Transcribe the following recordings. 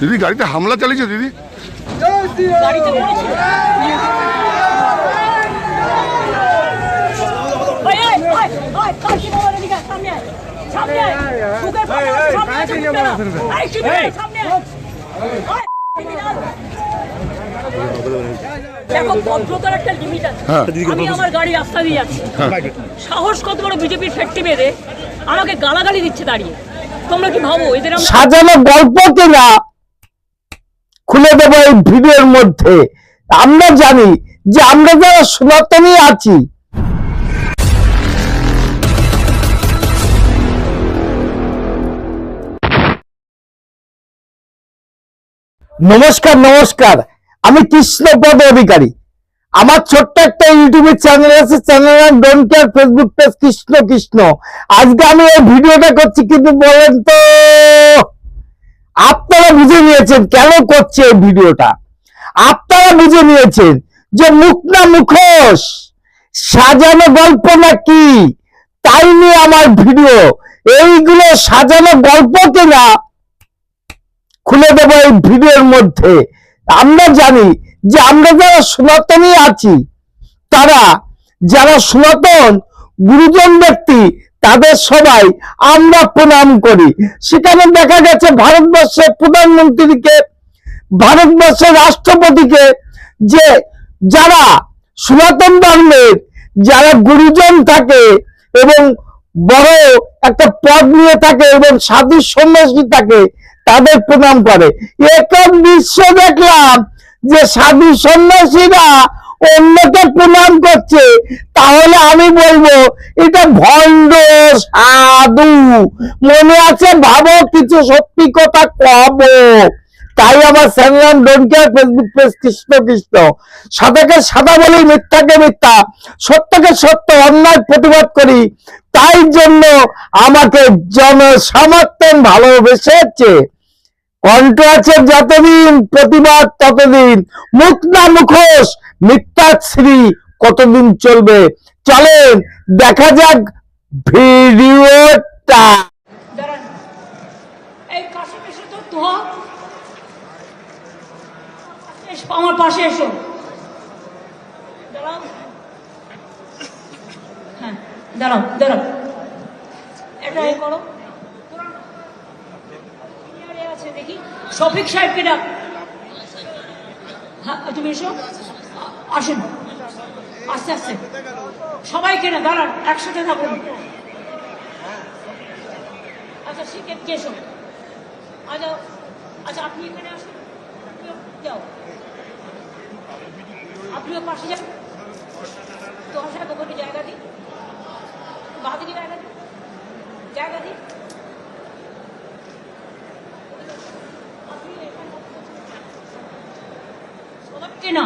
দিদি, গাড়িতে হামলা চালিয়েছে দিদি না। ভদ্রতার একটা লিমিট আছে গাড়ি রাস্তা সাহস কত বড় বিজেপির ফ্যাক্টরি বেঁধে আমাকে গালাগালি দিচ্ছে দাঁড়িয়ে তোমরা কি ভাবো এদের সাজানো গল্প কিনা খুলে দেবো এই ভিডিওর মধ্যে। আমরা জানি যে আমরা যারা সনাতনী আছি, নমস্কার নমস্কার। আমি কৃষ্ণপদ অধিকারী। আমার ছোট্ট একটা ইউটিউবের চ্যানেল আছে channel don't care Facebook page Krishna Krishna. আজকে আমি এই ভিডিওটা করছি, কিন্তু বলেন তো। আপনারা বুঝে নিয়েছেন কেন করছে এই ভিডিওটা? আপনারা বুঝে নিয়েছেন যে মুখ না মুখোশ, সাজানো গল্প না কি তাই নিয়ে আমার ভিডিও। এইগুলো সাজানো গল্প কিনা? খুলে দেবো এই ভিডিওর মধ্যে। আমরা জানি যে আমরা যারা সনাতনী আছি, তারা, যারা সনাতন, গুরুজন ব্যক্তি তাদের সবাই আমরা প্রণাম করি। সেখানে দেখা গেছে ভারতবর্ষের প্রধানমন্ত্রীকে, ভারতবর্ষের রাষ্ট্রপতিকে, যে যারা সনাতন ধর্মের, যারা গুরুজন থাকে এবং বড় একটা পদ নিয়ে থাকে এবং সাধু সন্ন্যাসী থাকে, তাদের প্রণাম করে। এরকম দৃশ্য দেখলাম যে সাধু সন্ন্যাসীরা অন্যকে প্রণাম করছে, তাহলে আমি বলব, এটা ভণ্ড সাধু। মনে আছে ভাবো, কিছু সত্যি কথা কব। তাই আমার channel don't Facebook page Krishna Krishna. সাদাকে সাদা বলি মিথ্যাকে মিথ্যা, সত্যকে সত্য, অন্যায় প্রতিবাদ করি। তাই জন্য আমাকে জনসমর্থন ভালোবেসেছে। কণ্ঠ আছে যতদিন, প্রতিবাদ ততদিন। মুখ না মুখোশ মিথ্যাশ্রী কতদিন চলবে? চলেন, দেখা যাক ভিডিওটা। আমার পাশে এসো। দাঁড়াও। হ্যাঁ দাঁড়াও এটা করো। দেখি। শফিক সাহেবকে ডাক। হ্যাঁ তুমি এসো। আসুন। আস্তে আস্তে। সবাই কেনে, দাঁড়ান একসাথে থাকুন আচ্ছা শিখে এসো আচ্ছা আচ্ছা আপনি এখানে আসুন। যাও। আপনিও পাশে যান। তোমার সাহেব ওখানে জায়গা দিই বাদিকে জায়গা দিই জায়গা দিই আপনি এখানে সবাইকে না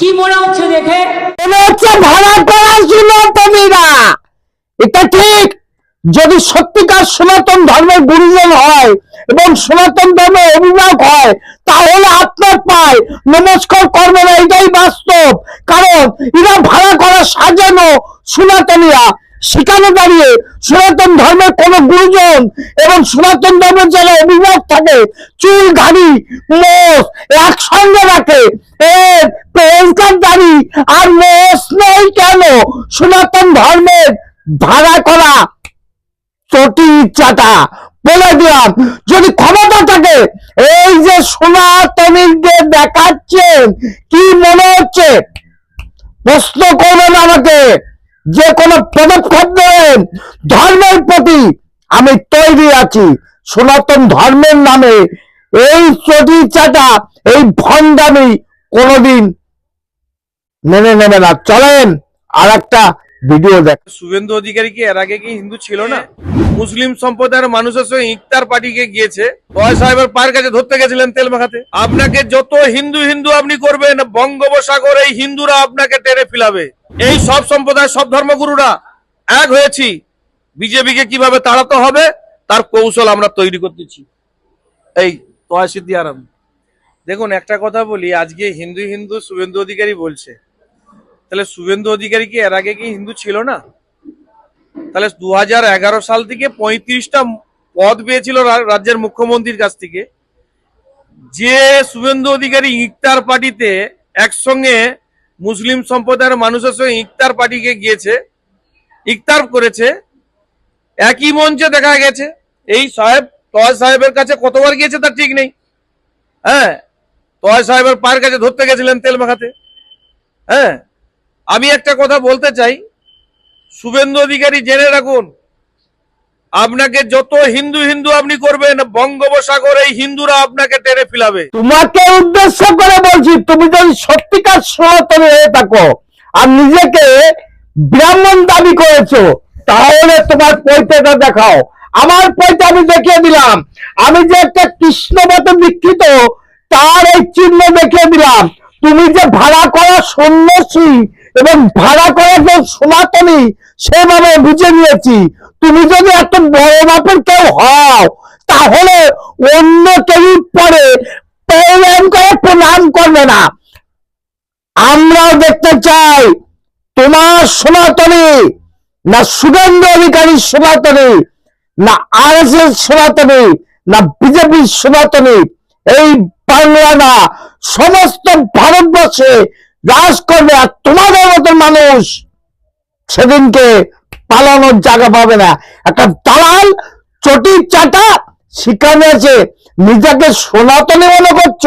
কি মনে হচ্ছে দেখে? মনে হচ্ছে ভাড়া করা তোমরা এটা ঠিক। যদি সত্যিকার সনাতন ধর্মের গুরুজন হয় এবং সনাতন ধর্মের অভিভাবক হয়, তাহলে আপনার পায় নমস্কার করবে না এটাই বাস্তব। কারণ এরা ভাড়া করা সাজানো সনাতনীরা। সেখানে দাঁড়িয়ে সনাতন ধর্মের কোন গুরুজন এবং সনাতন ধর্মের যারা অভিভাবক থাকে, চুল, ঘাড়ি, মোষ একসঙ্গে রাখে। দাড়ি আর মোষ নেই কেন? সনাতন ধর্মের ভাড়া করা চটি চাটা বলে দিলাম, যদি ক্ষমতা থাকে, এই যে সনাতনীদের দেখাচ্ছেন, কি মনে হচ্ছে? প্রশ্ন করবেন আমাকে। যে কোনো পদক্ষেপ নেবেন ধর্মের প্রতি আমি তৈরি আছি। সনাতন ধর্মের নামে এই চটি চাটা, এই ভণ্ডামি কোনোদিন মেনে নেবে না। চলেন আর একটা ভিডিও দেখ। শুভেন্দু অধিকারী কি এর আগে কি হিন্দু ছিল না? মুসলিম সম্প্রদায়ের মানুষের সঙ্গে ইফতার পার্টিকে গিয়েছে। ধরতে গেছিলেন আপনাকে যত হিন্দু হিন্দু আপনি করবেন, বঙ্গোপসাগর এই হিন্দুরা আপনাকে টেনে ফিলাবে। এই সব সম্প্রদায় সব ধর্মগুরুরা এক হয়েছি। বিজেপিকে কীভাবে তাড়াতে হবে, তার কৌশল আমরা তৈরি করতেছি। এই তয় আরাম। দেখুন, একটা কথা বলি, আজকে হিন্দু হিন্দু শুভেন্দু অধিকারী বলছে তাহলে শুভেন্দু অধিকারী কি এর আগে কি হিন্দু ছিল না? তাহলে দু হাজার এগারো সাল থেকে পঁয়ত্রিশটা পদ পেয়েছিল রাজ্যের মুখ্যমন্ত্রীর কাছ থেকে। যে শুভেন্দু অধিকারী ইকতার পার্টিতে একসঙ্গে মুসলিম সম্প্রদায়ের মানুষের সঙ্গে ইকতার পার্টিকে গিয়েছে, ইকতার করেছে, একই মঞ্চে দেখা গেছে। এই সাহেব, তয় সাহেবের কাছে কতবার গিয়েছে তার ঠিক নেই। হ্যাঁ তয় সাহেবের পায়ের কাছে ধরতে গেছিলেন তেল মাখাতে। হ্যাঁ আমি একটা কথা বলতে চাই। শুভেন্দু অধিকারী জেনে রাখুন, আপনাকে যত হিন্দু হিন্দু আপনি করবেন, বঙ্গোপসাগর এই হিন্দুরা আপনাকে টেনে ফিলাবে। তোমাকে উদ্দেশ্য করে বলছি, তুমি যদি সত্যিকার সনাতনী হয়ে থাকো আর নিজেকে ব্রাহ্মণ দাবি করেছ, তাহলে তোমার পৈতেটা দেখাও। আমার পৈতে আমি দেখিয়ে দিলাম। আমি যে একটা কৃষ্ণমতে দীক্ষিত তার এই চিহ্ন দেখিয়ে দিলাম। তুমি যে ভাড়া করা সন্ন্যাসী এবং ভাড়া করা যে সনাতনী সেভাবে বুঝে নিয়েছি। তুমি যদি এত বড় মাপের কেউ হও, তাহলে অন্য কেউ পরে প্রণাম করে প্রণাম করবে না। আমরাও দেখতে চাই, তোমার সনাতনী না সুগন্ধ অধিকারী সনাতনী না আর এস এস সনাতনী না বিজেপির সনাতনী এই বাংলা না, সমস্ত ভারতবর্ষে রাজ করবে আর তোমাদের মতো মানুষ সেদিনকে পালানোর জায়গা পাবে না। একটা দালাল চটির চাটা শিখানো আছে নিজেকে সনাতনী মনে করছ?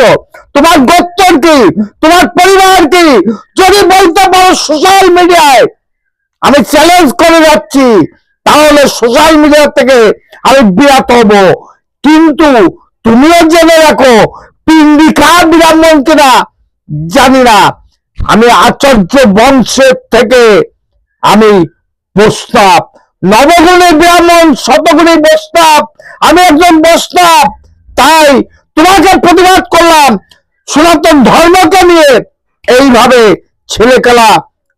তোমার গোত্তর কি? তোমার পরিবার কি? যদি বলতে পারো সোশ্যাল মিডিয়ায় আমি চ্যালেঞ্জ করে যাচ্ছি, তাহলে সোশ্যাল মিডিয়া থেকে আমি বিরাট হব। কিন্তু তুমিও জেনে রাখো, পিন্ডিকা ব্রাহ্মণ কিনা জানি না। আমি আচার্য বংশের থেকে আমি প্রস্তাব। নবগুণী ব্রাহ্মণ, শতগুণী বৈষ্ণব আমি একজন বৈষ্ণব তাই তোমাকে প্রতিবাদ করলাম। সনাতন ধর্মকে নিয়ে এইভাবে ছেলে খেলা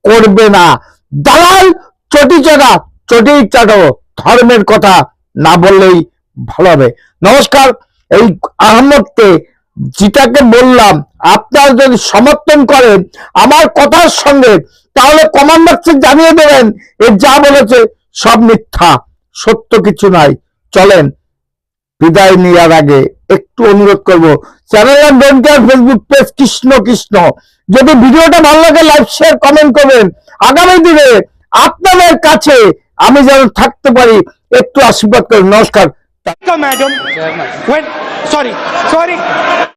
করবে না। দালাল, চটি চাটা চটি চাটো ধর্মের কথা না বললেই ভালো হবে। নমস্কার। এই আহমদকে যেটাকে বললাম আপনার যদি সমর্থন করেন আমার কথার সঙ্গে তাহলে কমেন্ট বক্সে জানিয়ে দেবেন এ যা বলেছে সব মিথ্যা সত্য কিছু নাই। চলেন বিদায় নেওয়ার আগে একটু অনুরোধ করব channel Facebook page Krishna Krishna. যদি ভিডিওটা ভালো লাগে লাইক শেয়ার কমেন্ট করবেন। আগামী দিনে আপনাদের কাছে আমি যেন থাকতে পারি একটু আশীর্বাদ করেন নমস্কার। Madam. Sorry sorry.